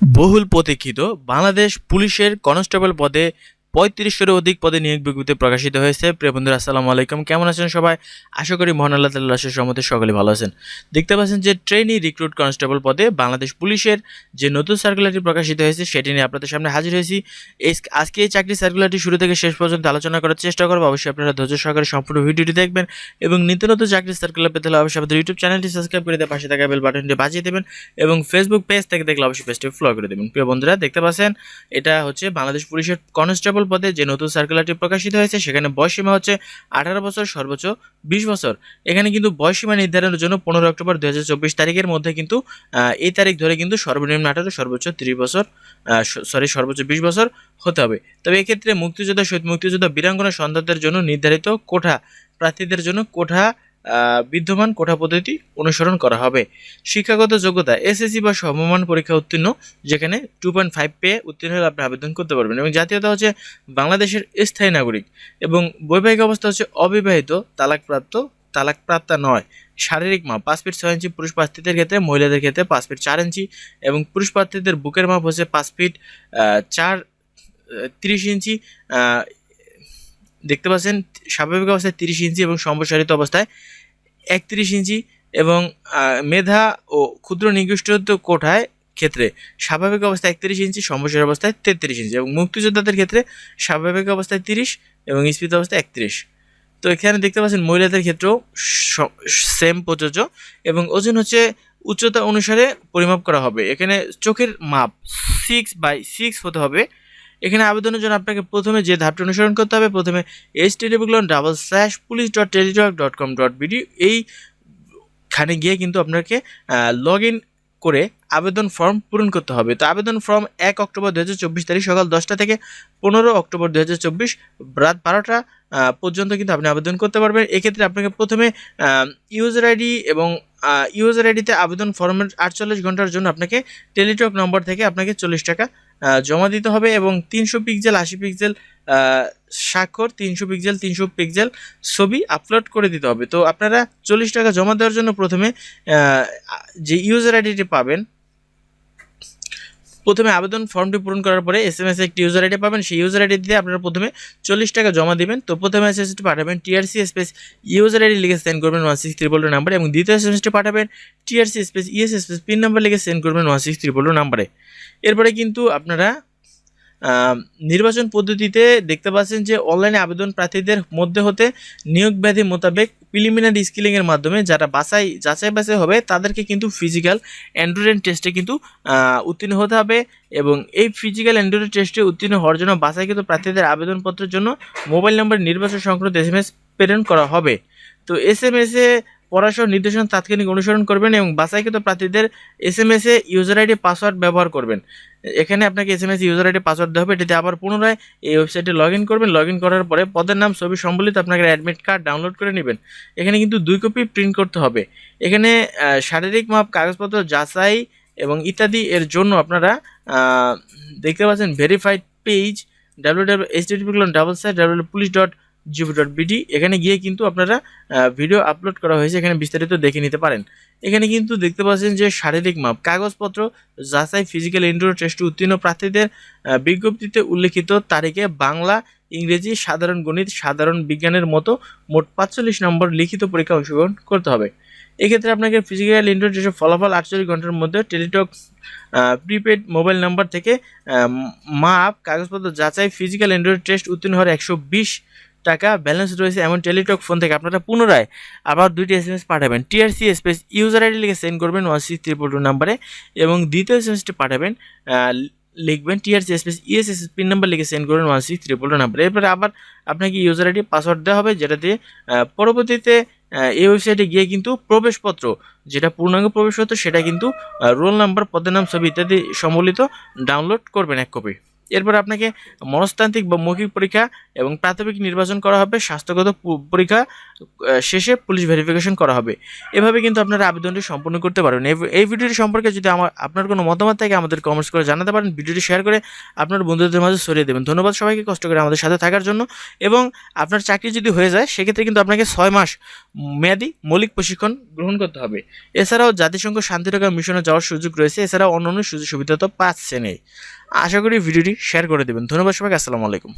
বহুল প্রতীক্ষিত বাংলাদেশ পুলিশের কনস্টেবল পদে পঁয়ত্রিশেরও অধিক পদে নিয়োগ বিজ্ঞপ্তি প্রকাশিত হয়েছে। প্রিয় বন্ধুরা, আসসালামু আলাইকুম। কেমন আছেন সবাই? আশা করি মহান আল্লাহ তাল্লাহ সম্মতে সকলে ভালো আছেন। দেখতে পাচ্ছেন যে ট্রেনি রিক্রুট কনস্টেবল পদে বাংলাদেশ পুলিশের যে নতুন সার্কুলারটি প্রকাশিত হয়েছে, সেটি নিয়ে আপনাদের সামনে হাজির হয়েছি। আজকে এই চাকরি সার্কুলারটি শুরু থেকে শেষ পর্যন্ত আলোচনা করার চেষ্টা করব। অবশ্যই আপনারা ধৈর্য সহকারে সম্পূর্ণ ভিডিওটি দেখবেন এবং নিত্য নতুন চাকরি সার্কুলার পেতে হলে অবশ্যই আমাদের ইউটিউব চ্যানেলটি সাবস্ক্রাইব করে দিয়ে পাশে থাকা বেল বাটনটি বাজিয়ে দেবেন এবং ফেসবুক পেজ থেকে দেখলে অবশ্যই পেজটি ফলো করে দেবেন। প্রিয় বন্ধুরা, দেখতে পাচ্ছেন, এটা হচ্ছে বাংলাদেশ পুলিশের কনস্টেবল পদে যে নতুন সার্কুলারটি প্রকাশিত হয়েছে, সেখানে বয়সীমা হচ্ছে আঠারো বছর, সর্বোচ্চ বিশ বছর। এখানে কিন্তু বয়সীমা নির্ধারণের জন্য পনেরো অক্টোবর দু হাজার চব্বিশ তারিখের মধ্যে কিন্তু এই তারিখ ধরে কিন্তু সর্বনিম্ন আঠারো, সর্বোচ্চ ত্রিশ বছর সরি সর্বোচ্চ বিশ বছর হতে হবে। তবে এক্ষেত্রে মুক্তিযোদ্ধা শহীদ মুক্তিযোদ্ধা বীরাঙ্গনা সন্তানদের জন্য নির্ধারিত কোঠা প্রার্থীদের জন্য কোঠা বিদ্যমান কোঠা পদ্ধতি অনুসরণ করা হবে। শিক্ষাগত যোগ্যতা এসএসসি বা সমমান পরীক্ষা উত্তীর্ণ, যেখানে টু পয়েন্ট ফাইভ পেয়ে উত্তীর্ণ হলে আপনি আবেদন করতে পারবেন। এবং জাতীয়তা হচ্ছে বাংলাদেশের স্থায়ী নাগরিক এবং বৈবাহিক অবস্থা হচ্ছে অবিবাহিত, তালাকপ্রাপ্ত, তালাকপ্রাপ্তা নয়। শারীরিক মাপ, পাঁচ ফিট ছয় ইঞ্চি পুরুষ প্রার্থীদের ক্ষেত্রে, মহিলাদের ক্ষেত্রে পাঁচ ফিট চার ইঞ্চি এবং পুরুষ প্রার্থীদের বুকের মাপ হচ্ছে পাঁচ ফিট চার তিরিশ ইঞ্চি দেখতে পাচ্ছেন, স্বাভাবিক অবস্থায় তিরিশ ইঞ্চি এবং সম্প্রসারিত অবস্থায় একত্রিশ ইঞ্চি এবং মেধা ও ক্ষুদ্র নিকৃষ্ট কোঠায় ক্ষেত্রে স্বাভাবিক অবস্থায় একত্রিশ ইঞ্চি সম্প্রসারিত অবস্থায় তেত্রিশ ইঞ্চি এবং মুক্তিযোদ্ধাদের ক্ষেত্রে স্বাভাবিক অবস্থায় তিরিশ এবং স্ফীত অবস্থায় একত্রিশ। তো এখানে দেখতে পাচ্ছেন মহিলাদের ক্ষেত্রেও সেম প্রযোজ্য এবং ওজন হচ্ছে উচ্চতা অনুসারে পরিমাপ করা হবে। এখানে চোখের মাপ সিক্স বাই সিক্স হতে হবে। এখানে আবেদনের জন্য আপনাকে প্রথমে যে ধাপটি অনুসরণ করতে হবে, প্রথমে H টেলিভিগ্লন double slash police dot Teletalk dot com dot BD এইখানে গিয়ে কিন্তু আপনাকে লগ ইন করে আবেদন ফর্ম পূরণ করতে হবে। তো আবেদন ফর্ম এক অক্টোবর দু হাজার চব্বিশ তারিখ সকাল দশটা থেকে পনেরো অক্টোবর দু হাজার চব্বিশ রাত বারোটা পর্যন্ত কিন্তু আপনি আবেদন করতে পারবেন। এক্ষেত্রে আপনাকে প্রথমে ইউজার আইডি এবং ইউজার আইডিতে আবেদন ফর্মের আটচল্লিশ ঘণ্টার জন্য আপনাকে টেলিটক নম্বর থেকে আপনাকে চল্লিশ টাকা জমা দিতে হবে এবং তিনশো পিক্সেল আশি পিক্সেল স্বাক্ষর, তিনশো পিক্সেল তিনশো পিক্সেল ছবি আপলোড করে দিতে হবে। তো আপনারা চল্লিশ টাকা জমা দেওয়ার জন্য প্রথমে যে ইউজার আইডিটি পাবেন প্রথমে আবেদন ফর্মটি পূরণ করার পরে এস এম এস একটি ইউজার আইডি পাবেন। সেই ইউজার আইডি দিয়ে আপনারা প্রথমে চল্লিশ টাকা জমা দিবেন। তো প্রথমে এস এসটি পাঠাবেন টিআরসি স্পেস ইউজার আইডি লিখে সেন্ড করবেন ওয়ান সিক্স ত্রিপল নাম্বারে এবং দ্বিতীয় এস এম এসটি পাঠাবেন TRC space ES space pin number লিখে সেন্ড করবেন ওয়ান সিক্স ত্রিপল নাম্বারে এরপরে কিন্তু আপনারা নির্বাচন পদ্ধতিতে দেখতে পাচ্ছেন যে অনলাইনে আবেদন প্রার্থীদের মধ্যে হতে নিয়োগ ব্যাধি মোতাবেক প্রিলিমিনারি স্কিলিংয়ের মাধ্যমে যারা বাছাই, যাচাই বাছাই হবে, তাদেরকে কিন্তু ফিজিক্যাল অ্যান্ড্রয়েড টেস্টে কিন্তু উত্তীর্ণ হতে হবে এবং এই ফিজিক্যাল অ্যান্ড্রয়েড টেস্টে উত্তীর্ণ হওয়ার জন্য বাছাইকৃত প্রার্থীদের আবেদনপত্রের জন্য মোবাইল নম্বর নির্বাচন সংক্রান্ত এস এম এস প্রেরণ করা হবে। তো এস এম এসে পড়াশোনা নির্দেশনা তাৎক্ষণিক অনুসরণ করবেন এবং বাছাইকৃত প্রার্থীদের এস এম এসে ইউজার আইডি পাসওয়ার্ড ব্যবহার করবেন। এখানে আপনাকে S M S user ID password দেওয়া হবে। এটিতে আবার পুনরায় এই ওয়েবসাইটে লগ ইন করবেন। লগ ইন করার পরে পদের নাম, ছবি সম্বলিত আপনাকে অ্যাডমিট কার্ড ডাউনলোড করে নেবেন। এখানে কিন্তু দুই কপি প্রিন্ট করতে হবে। এখানে শারীরিক মাপ, কাগজপত্র যাচাই এবং ইত্যাদি এর জন্য আপনারা দেখতে পাচ্ছেন verified page W W H W police dot gov dot BD, এখানে গিয়ে কিন্তু আপনারা ভিডিও আপলোড করা হয়েছে, এখানে বিস্তারিত দেখে নিতে পারেন। এখানে কিন্তু দেখতে পাচ্ছেন যে শারীরিক মাপ, কাগজপত্র, যাচাই ফিজিক্যাল ইনডোর টেস্টে উত্তীর্ণ প্রার্থীদের বিজ্ঞপ্তিতে উল্লেখিত তারিখে বাংলা, ইংরেজি, সাধারণ গণিত, সাধারণ বিজ্ঞানের মতো মোট পাঁচচল্লিশ নম্বর লিখিত পরীক্ষা অংশগ্রহণ করতে হবে। এক্ষেত্রে আপনাকে ফিজিক্যাল ইনডোর টেস্টের ফলাফল আটচল্লিশ ঘণ্টার মধ্যে টেলিটক প্রিপেড মোবাইল নাম্বার থেকে মাপ, কাগজপত্র যাচাই ফিজিক্যাল ইনডোর টেস্ট উত্তীর্ণ হওয়ার একশো বিশ টাকা ব্যালেন্স রয়েছে এমন টেলিটক ফোন থেকে। আপনারা পুনরায় আবার দুইটি এস এম এস পাঠাবেন। টিআরসি স্পেস ইউজার আইডি লিখে সেন্ড করবেন ওয়ান সিক্স ত্রিপল টু নাম্বারে এবং দ্বিতীয় এস এম এসটি পাঠাবেন লিখবেন TRC space ESS pin number লিখে সেন্ড করবেন ওয়ান সিক্স ত্রিপল টু নাম্বারে এরপরে আবার আপনাকে ইউজার আইডি পাসওয়ার্ড দেওয়া হবে, যেটা দিয়ে পরবর্তীতে এই ওয়েবসাইটে গিয়ে কিন্তু প্রবেশপত্র, যেটা পূর্ণাঙ্গ প্রবেশপত্র, সেটা কিন্তু রোল নাম্বার পদের নাম, ছবি ইত্যাদি সম্বলিত ডাউনলোড করবেন এক কপি এরপর আপনাকে মনস্তান্ত্রিক বা মৌখিক পরীক্ষা এবং প্রাথমিক নির্বাচন করা হবে, স্বাস্থ্যগত পরীক্ষা শেষে পুলিশ ভেরিফিকেশন করা হবে। এভাবে কিন্তু আপনারা আবেদনটি সম্পূর্ণ করতে পারবেন। এই- ভিডিওটি সম্পর্কে যদি আমার, আপনার কোনো মতামত থাকে, আমাদের কমেন্টস করে জানাতে পারেন। ভিডিওটি শেয়ার করে আপনার বন্ধুদের মাঝে ছড়িয়ে দেবেন। ধন্যবাদ সবাইকে কষ্ট করে আমাদের সাথে থাকার জন্য। এবং আপনার চাকরি যদি হয়ে যায়, সেক্ষেত্রে কিন্তু আপনাকে ছয় মাস মেয়াদি মৌলিক প্রশিক্ষণ গ্রহণ করতে হবে। এছাড়াও জাতিসংঘ শান্তিরক্ষা মিশনে যাওয়ার সুযোগ রয়েছে। এছাড়াও অন্যান্য সুযোগ সুবিধা তো পাচ্ছেনই। আশা করি ভিডিওটি শেয়ার করে দেবেন। ধন্যবাদ সবাইকে আসসালামু আলাইকুম।